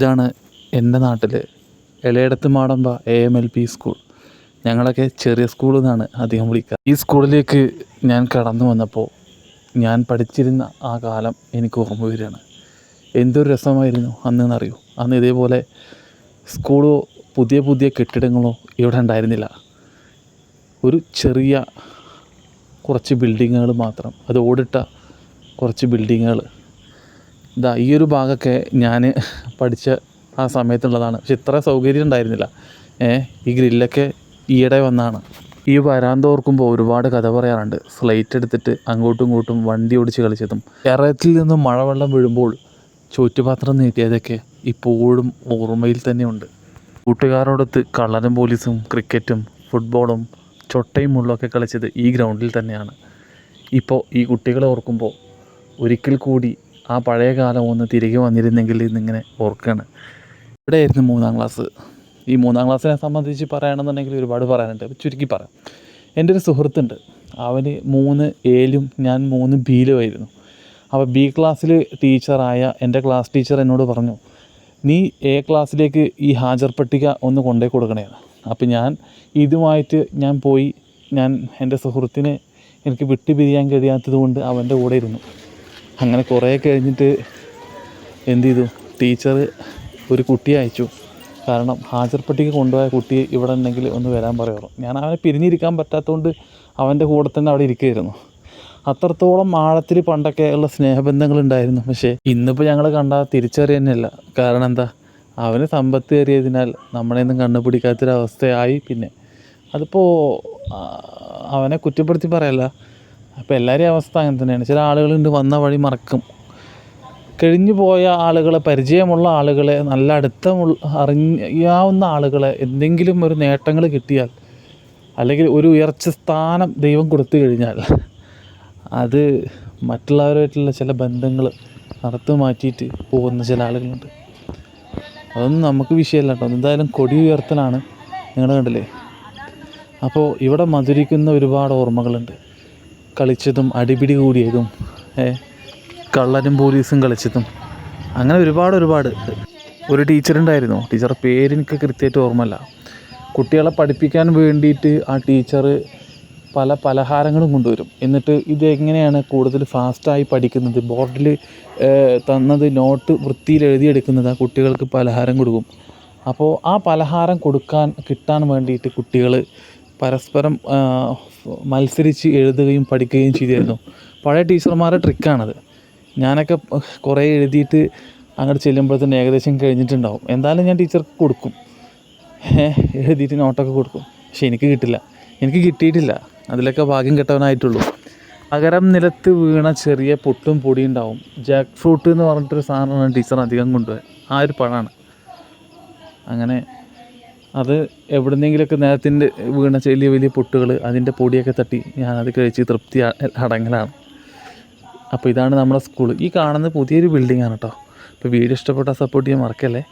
ഇതാണ് എന്റെ നാട്ടിൽ Elayidath Madamba A M L P school ഞങ്ങളൊക്കെ ചെറിയ സ്കൂളിൽ നിന്നാണ് അധികം വിളിക്കുക ഈ സ്കൂളിലേക്ക് ഞാൻ കടന്നു വന്നപ്പോൾ ഞാൻ പഠിച്ചിരുന്ന ആ കാലം എനിക്ക് ഓർമ്മ വരികയാണ്. എന്തൊരു രസമായിരുന്നു അന്നെന്നറിയൂ? അന്ന് ഇതേപോലെ സ്കൂളോ പുതിയ പുതിയ കെട്ടിടങ്ങളോ ഇവിടെ ഉണ്ടായിരുന്നില്ല. ഒരു ചെറിയ കുറച്ച് ബിൽഡിങ്ങുകൾ മാത്രം. അത് ഓടിട്ട കുറച്ച് ബിൽഡിങ്ങുകൾ ഇതാ ഈ ഒരു ഭാഗമൊക്കെ ഞാൻ പഠിച്ച ആ സമയത്തുള്ളതാണ്. പക്ഷെ ഇത്ര സൗകര്യം ഉണ്ടായിരുന്നില്ല. ഏഹ് ഈ ഗ്രില്ലൊക്കെ ഈയിടെ വന്നാണ്. ഈ വരാന്ത ഓർക്കുമ്പോൾ ഒരുപാട് കഥ പറയാറുണ്ട്. സ്ലൈറ്റ് എടുത്തിട്ട് അങ്ങോട്ടും ഇങ്ങോട്ടും വണ്ടി ഓടിച്ച് കളിച്ചതും. കേരളത്തിൽ നിന്നും മഴവെള്ളം വീഴുമ്പോൾ ചോറ്റുപാത്രം നീട്ടിയതൊക്കെ ഇപ്പോഴും ഓർമ്മയിൽ തന്നെയുണ്ട്. കൂട്ടുകാരോടൊത്ത് കള്ളനും പോലീസും ക്രിക്കറ്റും ഫുട്ബോളും ചൊട്ടയും മുള്ളൊക്കെ കളിച്ചത് ഈ ഗ്രൗണ്ടിൽ തന്നെയാണ്. ഇപ്പോൾ ഈ കുട്ടികളെ ഓർക്കുമ്പോൾ ഒരിക്കൽ കൂടി ആ പഴയ കാലം ഒന്ന് തിരികെ വന്നിരുന്നെങ്കിൽ ഇന്നിങ്ങനെ ഓർക്കുകയാണ് ഇവിടെയായിരുന്നു മൂന്നാം ക്ലാസ് ഈ മൂന്നാം ക്ലാസ്സിനെ സംബന്ധിച്ച് പറയണമെന്നുണ്ടെങ്കിൽ ഒരുപാട് പറയാനുണ്ട്. ചുരുക്കി പറയാം. എന്റെ ഒരു സുഹൃത്തുണ്ട്. അവന് മൂന്ന് എയിലും ഞാൻ മൂന്ന് ബിയിലുമായിരുന്നു അപ്പോൾ ബി ക്ലാസ്സിൽ ടീച്ചറായ എന്റെ ക്ലാസ് ടീച്ചർ എന്നോട് പറഞ്ഞു നീ എ ക്ലാസ്സിലേക്ക് ഈ ഹാജർ പട്ടിക ഒന്ന് കൊണ്ടേ കൊടുക്കണേന്ന് അപ്പോൾ ഞാൻ ഇതുമായിട്ട് ഞാൻ പോയി. ഞാൻ എന്റെ സുഹൃത്തിനെ എനിക്ക് വിട്ടുപിരിയാൻ കഴിയാത്തത് കൊണ്ട് അവന്റെ കൂടെ ഇരുന്നു. അങ്ങനെ കുറേ കഴിഞ്ഞിട്ട് എന്ത് ചെയ്തു? ടീച്ചർ ഒരു കുട്ടിയെ അയച്ചു. കാരണം ഹാജർ പട്ടിക കൊണ്ടുപോയ കുട്ടി ഇവിടെ ഉണ്ടെങ്കിൽ ഒന്ന് വരാൻ പറയാറു ഞാൻ അവനെ പിരിഞ്ഞിരിക്കാൻ പറ്റാത്തതുകൊണ്ട് അവന്റെ കൂടെ തന്നെ അവിടെ ഇരിക്കുകയായിരുന്നു. അത്രത്തോളം ആഴത്തിൽ പണ്ടൊക്കെ ഉള്ള സ്നേഹബന്ധങ്ങൾ ഉണ്ടായിരുന്നു പക്ഷേ ഇന്നിപ്പോൾ ഞങ്ങൾ കണ്ടാൽ തിരിച്ചറിയുന്നില്ല കാരണം എന്താ? അവന് സമ്പത്ത് കയറിയതിനാൽ നമ്മളെയൊന്നും കണ്ടുപിടിക്കാത്തൊരവസ്ഥയായി പിന്നെ അതിപ്പോൾ അവനെ കുറ്റപ്പെടുത്തി പറയല്ല. അപ്പോൾ എല്ലാവരെയും അവസ്ഥ അങ്ങനെ തന്നെയാണ്. ചില ആളുകളുണ്ട് വന്ന വഴി മറക്കും. കഴിഞ്ഞു പോയ ആളുകളെ പരിചയമുള്ള ആളുകളെ നല്ല അടുത്തമുള്ള അറിയാവുന്ന ആളുകളെ എന്തെങ്കിലും ഒരു നേട്ടങ്ങൾ കിട്ടിയാൽ അല്ലെങ്കിൽ ഒരു ഉയർച്ച സ്ഥാനം ദൈവം കൊടുത്തു കഴിഞ്ഞാൽ അത് മറ്റുള്ളവരുമായിട്ടുള്ള ചില ബന്ധങ്ങൾ നടത്തു മാറ്റിയിട്ട് പോകുന്ന ചില ആളുകളുണ്ട്. അതൊന്നും നമുക്ക് വിഷയമല്ല കേട്ടോ. എന്തായാലും കൊടി ഉയർത്തലാണ്. നിങ്ങൾ കണ്ടില്ലേ? അപ്പോൾ ഇവിടെ മധുരിക്കുന്ന ഒരുപാട് ഓർമ്മകളുണ്ട്. കളിച്ചതും അടിപിടി കൂടിയതും കള്ളനും പോലീസും കളിച്ചതും അങ്ങനെ ഒരുപാട് ഒരുപാട്. ഒരു ടീച്ചറുണ്ടായിരുന്നു ടീച്ചറുടെ പേര് എനിക്ക് കൃത്യമായിട്ട് ഓർമ്മല്ല കുട്ടികളെ പഠിപ്പിക്കാൻ വേണ്ടിയിട്ട് ആ ടീച്ചർ പല പലഹാരങ്ങളും കൊണ്ടുവരും. എന്നിട്ട് ഇത് എങ്ങനെയാണ് കൂടുതൽ ഫാസ്റ്റായി പഠിക്കുന്നത്? ബോർഡിൽ തന്നത് നോട്ട് വൃത്തിയിൽ എഴുതിയെടുക്കുന്നത് ആ കുട്ടികൾക്ക് പലഹാരം കൊടുക്കും. അപ്പോൾ ആ പലഹാരം കൊടുക്കാൻ കിട്ടാൻ വേണ്ടിയിട്ട് കുട്ടികൾ പരസ്പരം മത്സരിച്ച് എഴുതുകയും പഠിക്കുകയും ചെയ്തിരുന്നു. പഴയ ടീച്ചർമാരുടെ ട്രിക്കാണത്. ഞാനൊക്കെ കുറേ എഴുതിയിട്ട് അങ്ങോട്ട് ചെല്ലുമ്പോഴത്തേന് ഏകദേശം കഴിഞ്ഞിട്ടുണ്ടാവും. എന്തായാലും ഞാൻ ടീച്ചർക്ക് കൊടുക്കും. എഴുതിയിട്ട് നോട്ടൊക്കെ കൊടുക്കും. പക്ഷെ എനിക്ക് കിട്ടില്ല. എനിക്ക് കിട്ടിയിട്ടില്ല. അതിലൊക്കെ ഭാഗ്യം കെട്ടവനായിട്ടുള്ളൂ. പകരം നിലത്ത് വീണ ചെറിയ പൊട്ടും പൊടിയും ഉണ്ടാവും ജാക്ക് ഫ്രൂട്ട് എന്ന് പറഞ്ഞിട്ടൊരു സാധനമാണ് ടീച്ചർ അധികം കൊണ്ടുപോയത്. ആ ഒരു പഴമാണ്. അങ്ങനെ അത് എവിടുന്നെങ്കിലൊക്കെ നേരത്തിന്റെ വീണ വലിയ വലിയ പൊട്ടുകൾ അതിന്റെ പൊടിയൊക്കെ തട്ടി ഞാനത് കഴിച്ച് തൃപ്തി അടങ്ങലാണ്. അപ്പോൾ ഇതാണ് നമ്മുടെ സ്കൂൾ ഈ കാണുന്ന പുതിയൊരു ബിൽഡിങ്ങാണ് കേട്ടോ അപ്പോൾ വീഡിയോ ഇഷ്ടപ്പെട്ടാൽ സപ്പോർട്ട് ചെയ്യാൻ മറക്കല്ലേ?